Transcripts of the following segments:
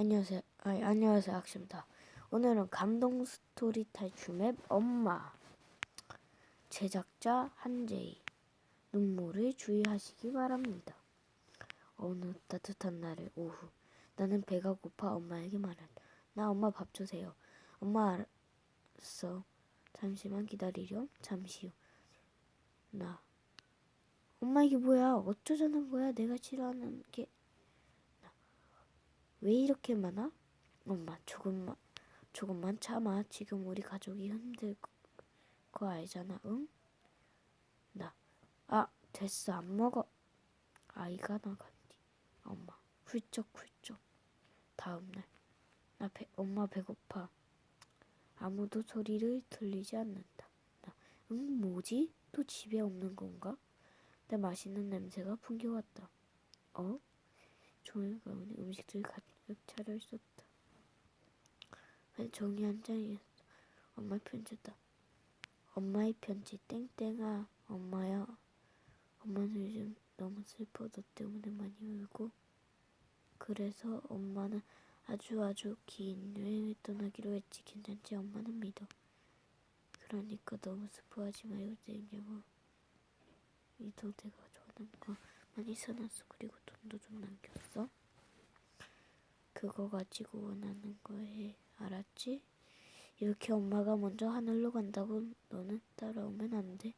안녕하세요. 아, 안녕하세요. 악수입니다. 오늘은 감동 스토리 맵 엄마 제작자 한재희 눈물을 주의하시기 바랍니다. 어느 따뜻한 날의 오후 나는 배가 고파 엄마에게 말한다. 나 엄마 밥 주세요. 엄마 알았어. 잠시만 기다리렴. 잠시 후. 나 엄마 이게 뭐야? 어쩌자는 거야? 내가 싫어하는 게 왜 이렇게 많아? 엄마 조금만 조금만 참아. 지금 우리 가족이 힘들 거, 거 알잖아. 응? 나 아 됐어 안 먹어. 아이가 나간 뒤 엄마 훌쩍훌쩍 다음 날 나 배, 엄마 배고파. 아무도 소리를 들리지 않는다. 나, 응 뭐지? 또 집에 없는 건가? 내 맛있는 냄새가 풍겨왔다. 어? 종이 가운데 음식들이 가득 차려 있었다. 왜 종이 한 장이었어. 엄마의 편지다. 엄마의 편지 땡땡아 엄마야. 엄마는 요즘 너무 슬퍼 너 때문에 많이 울고 그래서 엄마는 아주 아주 긴 여행을 떠나기로 했지 괜찮지 엄마는 믿어. 그러니까 너무 슬퍼하지 말고 이도 내가 좋아하는 거 많이 사놨어. 그리고 돈도 좀 남겼어. 그거 가지고 원하는 거 해. 알았지? 이렇게 엄마가 먼저 하늘로 간다고 너는 따라오면 안 돼.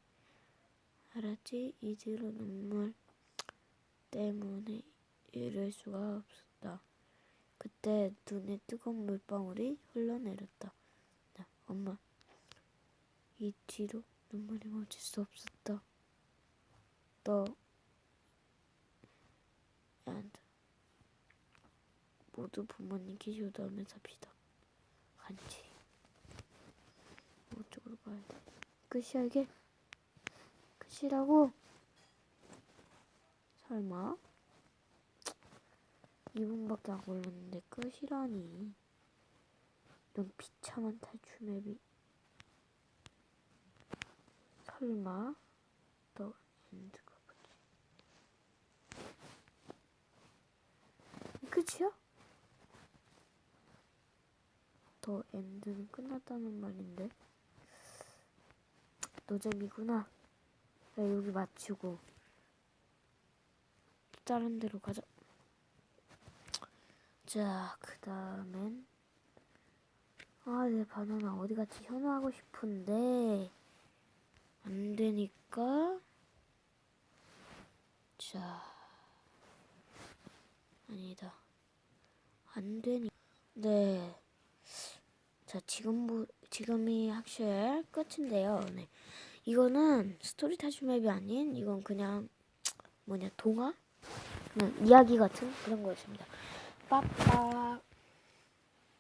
알았지? 이대로 눈물 때문에 이럴 수가 없었다. 그때 눈에 뜨거운 물방울이 흘러내렸다. 나, 엄마, 이 뒤로 눈물이 멈출 수 없었다. 너 and 모두 부모님께 효도하며 삽시다. 간지. 이쪽으로 가야 돼. 끝이야 이게? 끝이라고? 설마? 2분밖에 안 걸렸는데 끝이라니. 이런 비참한 탈출 맵이. 설마? 너 엔드가 뭐지? 끝이야? 더 엔드는 끝났다는 말인데? 노잼이구나. 야 여기 마치고 다른 데로 가자. 자 그 다음엔 아내 바나나 어디 갔지? 현우하고 싶은데 안 되니까 자 아니다 안 되니 네. 자, 지금 지금이 학실 끝인데요. 네. 이거는 스토리 타주 맵이 아닌 이건 그냥 뭐냐 동화? 그냥 이야기 같은 그런 거였습니다. 빠빠.